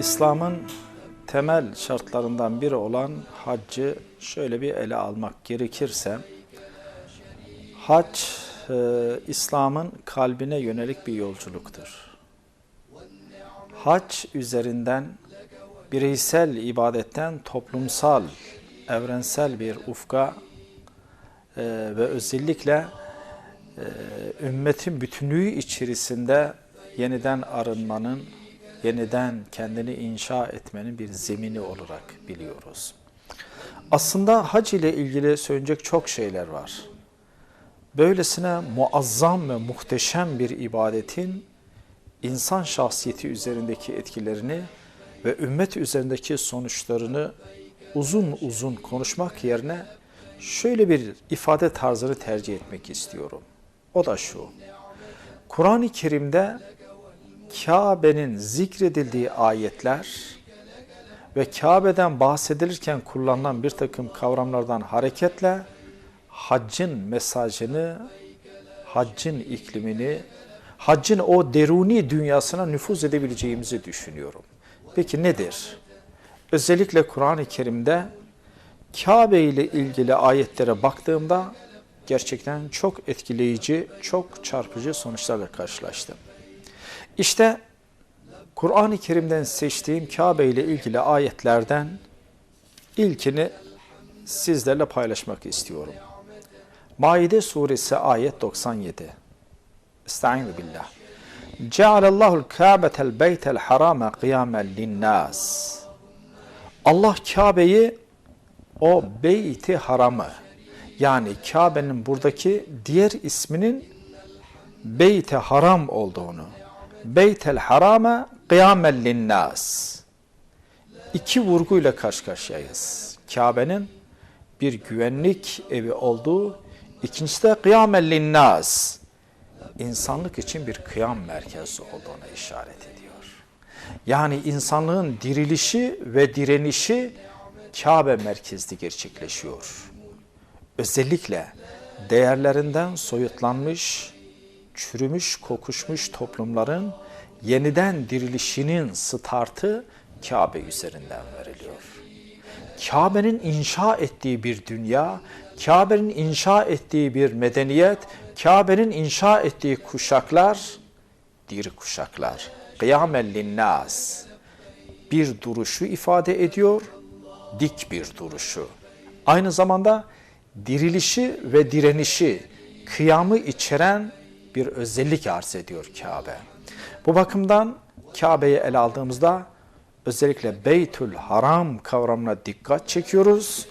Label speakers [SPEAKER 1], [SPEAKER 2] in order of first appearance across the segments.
[SPEAKER 1] İslam'ın temel şartlarından biri olan haccı şöyle bir ele almak gerekirse, hac e, İslam'ın kalbine yönelik bir yolculuktur. Hac üzerinden bireysel ibadetten toplumsal, evrensel bir ufka e, ve özellikle e, ümmetin bütünlüğü içerisinde yeniden arınmanın, yeniden kendini inşa etmenin bir zemini olarak biliyoruz. Aslında hac ile ilgili söyleyecek çok şeyler var. Böylesine muazzam ve muhteşem bir ibadetin insan şahsiyeti üzerindeki etkilerini ve ümmet üzerindeki sonuçlarını uzun uzun konuşmak yerine şöyle bir ifade tarzını tercih etmek istiyorum. O da şu. Kur'an-ı Kerim'de Kabe'nin zikredildiği ayetler ve Kabe'den bahsedilirken kullanılan bir takım kavramlardan hareketle haccın mesajını, haccın iklimini, haccın o deruni dünyasına nüfuz edebileceğimizi düşünüyorum. Peki nedir? Özellikle Kur'an-ı Kerim'de Kabe ile ilgili ayetlere baktığımda gerçekten çok etkileyici, çok çarpıcı sonuçlarla karşılaştım. İşte Kur'an-ı Kerim'den seçtiğim Kabe ile ilgili ayetlerden ilkini sizlerle paylaşmak istiyorum. Maide suresi ayet 97. Estaizu billah. Cealellahu'l Kâbetel beytel harame kıyamen linnas. Allah Kabe'yi o beyti haramı yani Kabe'nin buradaki diğer isminin Beyt-i Haram olduğunu, Beytel Harame kıyamen linnas. İki vurguyla karşı karşıyayız. Kabe'nin bir güvenlik evi olduğu, ikincisi de kıyamen linnas. İnsanlık için bir kıyam merkezi olduğuna işaret ediyor. Yani insanlığın dirilişi ve direnişi Kabe merkezli gerçekleşiyor. Özellikle değerlerinden soyutlanmış, çürümüş, kokuşmuş toplumların yeniden dirilişinin startı Kabe üzerinden veriliyor. Kabe'nin inşa ettiği bir dünya, Kabe'nin inşa ettiği bir medeniyet, Kabe'nin inşa ettiği kuşaklar, diri kuşaklar, kıyamen linnas bir duruşu ifade ediyor, dik bir duruşu. Aynı zamanda dirilişi ve direnişi, kıyamı içeren bir özellik arz ediyor Kabe. Bu bakımdan Kabe'yi ele aldığımızda özellikle Beytül Haram kavramına dikkat çekiyoruz.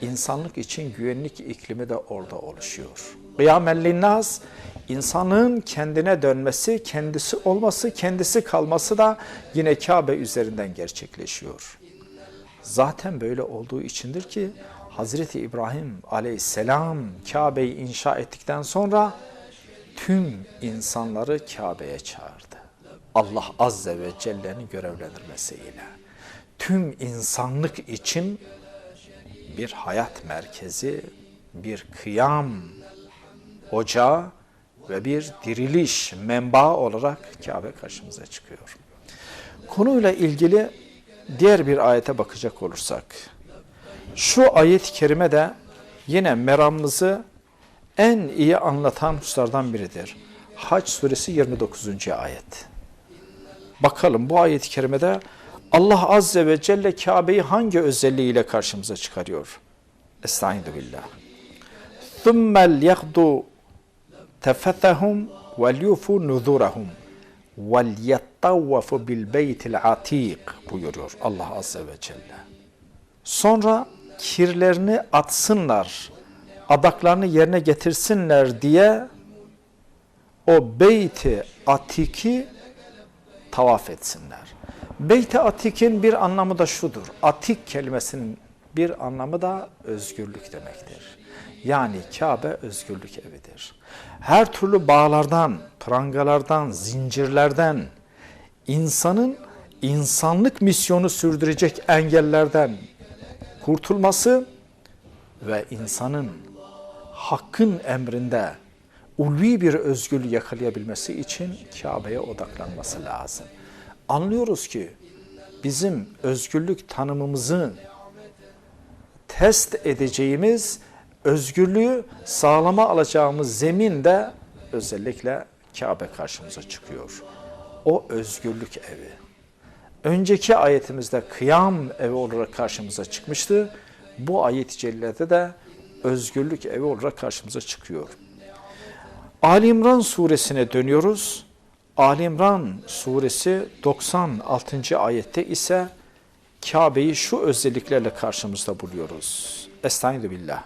[SPEAKER 1] İnsanlık için güvenlik iklimi de orada oluşuyor. Kıyamen linnas, insanlığın kendine dönmesi, kendisi olması, kendisi kalması da yine Kabe üzerinden gerçekleşiyor. Zaten böyle olduğu içindir ki Hazreti İbrahim aleyhisselam Kabe'yi inşa ettikten sonra tüm insanları Kabe'ye çağırdı. Allah Azze ve Celle'nin görevlendirmesiyle. Tüm insanlık için bir hayat merkezi, bir kıyam ocağı ve bir diriliş menbaı olarak Kabe karşımıza çıkıyor. Konuyla ilgili diğer bir ayete bakacak olursak, şu ayet-i kerime de yine meramımızı en iyi anlatan hususlardan biridir. Haç suresi 29. ayet. Bakalım bu ayet-i kerimede Allah Azze ve Celle Kabe'yi hangi özelliğiyle karşımıza çıkarıyor? Estaizu billah. ثُمَّ لْيَقْضُوا تَفَثَهُمْ وَلْيُفُوا نُذُورَهُمْ وَلْيَطَّوَّفُ بِالْبَيْتِ الْعَتِيقِ buyuruyor Allah Azze ve Celle. Sonra kirlerini atsınlar, adaklarını yerine getirsinler diye o beyti atiki tavaf etsinler. Beyti atikin bir anlamı da şudur. Atik kelimesinin bir anlamı da özgürlük demektir. Yani Kabe özgürlük evidir. Her türlü bağlardan, prangalardan, zincirlerden, insanın insanlık misyonu sürdürecek engellerden kurtulması ve insanın hakkın emrinde ulvi bir özgürlüğü yakalayabilmesi için Kabe'ye odaklanması lazım. Anlıyoruz ki bizim özgürlük tanımımızı test edeceğimiz özgürlüğü sağlama alacağımız zemin de özellikle Kabe karşımıza çıkıyor. O özgürlük evi. Önceki ayetimizde kıyam evi olarak karşımıza çıkmıştı. Bu ayet-i cellede de özgürlük evi olarak karşımıza çıkıyor. Ali İmran suresine dönüyoruz. Ali İmran suresi 96. ayette ise Kabe'yi şu özelliklerle karşımızda buluyoruz. Estaizu billah.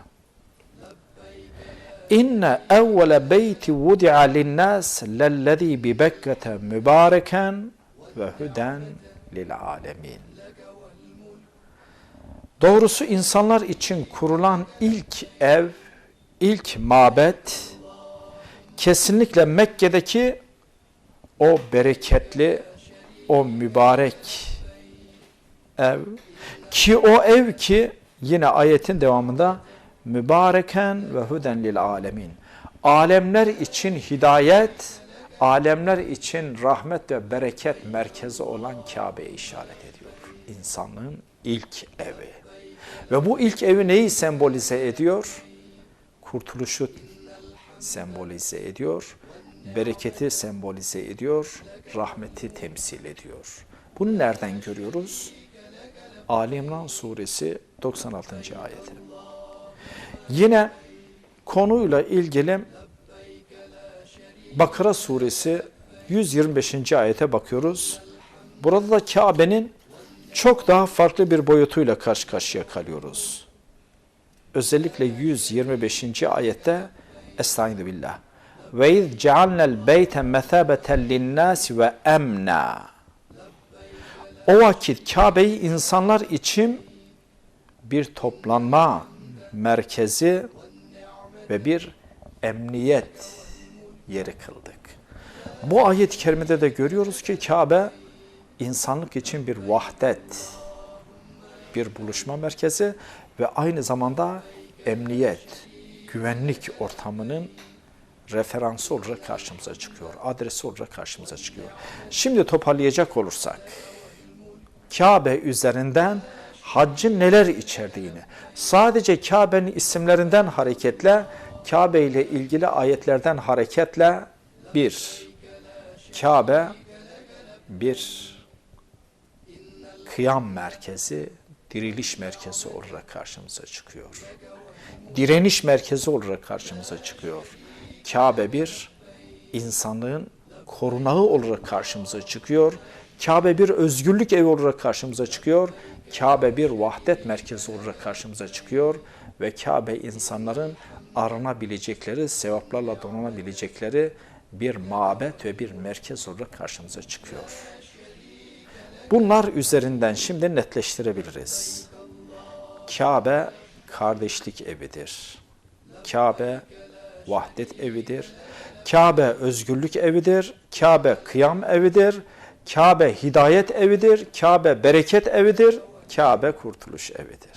[SPEAKER 1] İnne evvele beyti vudi'a linnas lellezî bi Bekkete mübareken ve huden lil alemin. Doğrusu insanlar için kurulan ilk ev, ilk mabet kesinlikle Mekke'deki o bereketli, o mübarek ev ki o ev ki yine ayetin devamında mübareken ve huden lil alemin. Alemler için hidayet, alemler için rahmet ve bereket merkezi olan Kabe'ye işaret ediyor. İnsanlığın ilk evi. Ve bu ilk evi neyi sembolize ediyor? Kurtuluşu sembolize ediyor. Bereketi sembolize ediyor. Rahmeti temsil ediyor. Bunu nereden görüyoruz? Ali İmran suresi 96. ayeti. Yine konuyla ilgili Bakara suresi 125. ayete bakıyoruz. Burada da Kabe'nin çok daha farklı bir boyutuyla karşı karşıya kalıyoruz. Özellikle 125. ayette Estaizu billah. Ve iz cealnel beyte mesabeten linnâs ve emna. O vakit Kabe'yi insanlar için bir toplanma merkezi ve bir emniyet yeri kıldık. Bu ayet-i kerimede de görüyoruz ki Kabe insanlık için bir vahdet, bir buluşma merkezi ve aynı zamanda emniyet, güvenlik ortamının referansı olarak karşımıza çıkıyor, adresi olarak karşımıza çıkıyor. Şimdi toparlayacak olursak, Kabe üzerinden haccın neler içerdiğini, sadece Kabe'nin isimlerinden hareketle, Kabe ile ilgili ayetlerden hareketle bir, Kabe bir kıyam merkezi, diriliş merkezi olarak karşımıza çıkıyor. Direniş merkezi olarak karşımıza çıkıyor. Kabe bir insanlığın korunağı olarak karşımıza çıkıyor. Kabe bir özgürlük evi olarak karşımıza çıkıyor. Kabe bir vahdet merkezi olarak karşımıza çıkıyor ve Kabe insanların aranabilecekleri, sevaplarla donanabilecekleri bir mabet ve bir merkez olarak karşımıza çıkıyor. Bunlar üzerinden şimdi netleştirebiliriz. Kabe kardeşlik evidir. Kabe vahdet evidir. Kabe özgürlük evidir. Kabe kıyam evidir. Kabe hidayet evidir. Kabe bereket evidir. Kabe kurtuluş evidir.